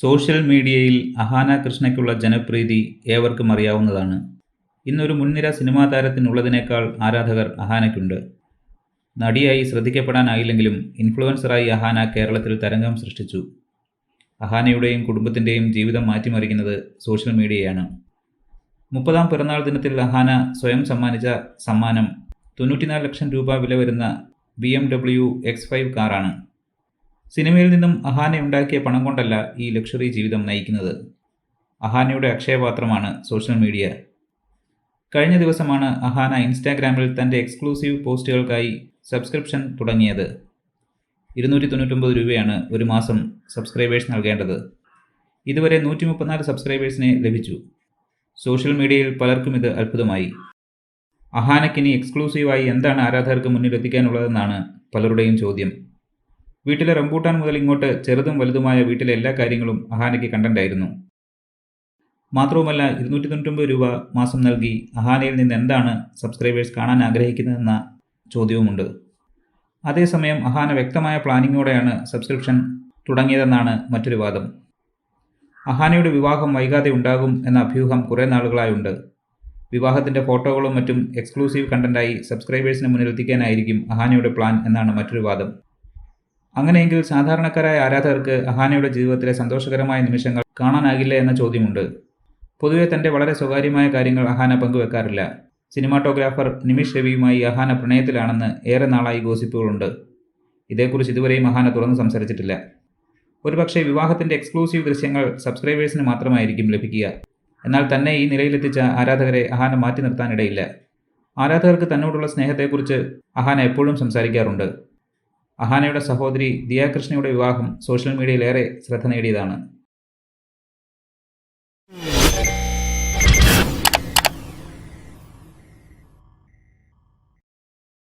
Social മീഡിയയിൽ അഹാന കൃഷ്ണയ്ക്കുള്ള ജനപ്രീതി ഏവർക്കും അറിയാവുന്നതാണ്. ഇന്നൊരു മുൻനിര സിനിമാ താരത്തിനുള്ളതിനേക്കാൾ ആരാധകർ അഹാനയ്ക്കുണ്ട്. നടിയായി ശ്രദ്ധിക്കപ്പെടാനായില്ലെങ്കിലും ഇൻഫ്ലുവൻസറായി അഹാന കേരളത്തിൽ തരംഗം സൃഷ്ടിച്ചു. അഹാനയുടെയും കുടുംബത്തിന്റെയും ജീവിതം മാറ്റിമറിക്കുന്നത് സോഷ്യൽ മീഡിയയാണ്. മുപ്പതാം പിറന്നാൾ ദിനത്തിൽ അഹാന സ്വയം സമ്മാനിച്ച സമ്മാനം തൊണ്ണൂറ്റിനാല് ലക്ഷം രൂപ വില വരുന്ന B M W X five കാറാണ്. സിനിമയിൽ നിന്നും അഹാന ഉണ്ടാക്കിയ പണം കൊണ്ടല്ല ഈ ലക്ഷറി ജീവിതം നയിക്കുന്നത്. അഹാനയുടെ അക്ഷയപാത്രമാണ് സോഷ്യൽ മീഡിയ. കഴിഞ്ഞ ദിവസമാണ് അഹാന ഇൻസ്റ്റാഗ്രാമിൽ തന്റെ എക്സ്ക്ലൂസീവ് പോസ്റ്റുകൾക്കായി സബ്സ്ക്രിപ്ഷൻ തുടങ്ങിയത്. ഇരുന്നൂറ്റി തൊണ്ണൂറ്റൊമ്പത് രൂപയാണ് ഒരു മാസം സബ്സ്ക്രൈബേഴ്സ് നൽകേണ്ടത്. ഇതുവരെ നൂറ്റി മുപ്പത്തിനാല് സബ്സ്ക്രൈബേഴ്സിനെ ലഭിച്ചു. സോഷ്യൽ മീഡിയയിൽ പലർക്കും ഇത് അത്ഭുതമായി. അഹാനക്കിനി എക്സ്ക്ലൂസീവായി എന്താണ് ആരാധകർക്ക് മുന്നിലെത്തിക്കാനുള്ളതെന്നാണ് പലരുടെയും ചോദ്യം. വീട്ടിലെ റംബൂട്ടാൻ മുതൽ ഇങ്ങോട്ട് ചെറുതും വലുതുമായ വീട്ടിലെ എല്ലാ കാര്യങ്ങളും അഹാനയ്ക്ക് കണ്ടന്റായിരുന്നു മാത്രവുമല്ല ഇരുന്നൂറ്റി തൊണ്ണൂറ്റൊമ്പത് രൂപ മാസം നൽകി അഹാനയിൽ നിന്ന് എന്താണ് സബ്സ്ക്രൈബേഴ്സ് കാണാൻ ആഗ്രഹിക്കുന്നതെന്ന ചോദ്യവുമുണ്ട്. അതേസമയം അഹാന വ്യക്തമായ പ്ലാനിങ്ങോടെയാണ് സബ്സ്ക്രിപ്ഷൻ തുടങ്ങിയതെന്നാണ് മറ്റൊരു വാദം. അഹാനയുടെ വിവാഹം വൈകാതെ ഉണ്ടാകും എന്ന അഭ്യൂഹം കുറേ നാളുകളായുണ്ട് വിവാഹത്തിന്റെ ഫോട്ടോകളും മറ്റും എക്സ്ക്ലൂസീവ് കണ്ടന്റായി സബ്സ്ക്രൈബേഴ്സിന് മുന്നിലെത്തിക്കാനായിരിക്കും അഹാനയുടെ പ്ലാൻ എന്നാണ് മറ്റൊരു വാദം. അങ്ങനെയെങ്കിൽ സാധാരണക്കാരായ ആരാധകർക്ക് അഹാനയുടെ ജീവിതത്തിലെ സന്തോഷകരമായ നിമിഷങ്ങൾ കാണാനാകില്ല എന്ന ചോദ്യമുണ്ട്. പൊതുവെ തന്റെ വളരെ സ്വകാര്യമായ കാര്യങ്ങൾ അഹാന പങ്കുവെക്കാറില്ല. സിനിമാറ്റോഗ്രാഫർ നിമിഷ് രവിയുമായി അഹാന പ്രണയത്തിലാണെന്ന് ഏറെ നാളായി ഗോസിപ്പുകളുണ്ട്. ഇതേക്കുറിച്ച് ഇതുവരെയും അഹാന തുറന്ന് സംസാരിച്ചിട്ടില്ല. ഒരുപക്ഷെ വിവാഹത്തിന്റെ എക്സ്ക്ലൂസീവ് ദൃശ്യങ്ങൾ സബ്സ്ക്രൈബേഴ്സിന് മാത്രമായിരിക്കും ലഭിക്കുക. എന്നാൽ തന്നെ ഈ നിലയിലെത്തിച്ച ആരാധകരെ അഹാന മാറ്റി നിർത്താനിടയില്ല. ആരാധകർക്ക് തന്നോടുള്ള സ്നേഹത്തെക്കുറിച്ച് അഹാന എപ്പോഴും സംസാരിക്കാറുണ്ട്. അഹാനയുടെ സഹോദരി ദിയാകൃഷ്ണയുടെ വിവാഹം സോഷ്യൽ മീഡിയയിലേറെ ശ്രദ്ധ നേടിയതാണ്.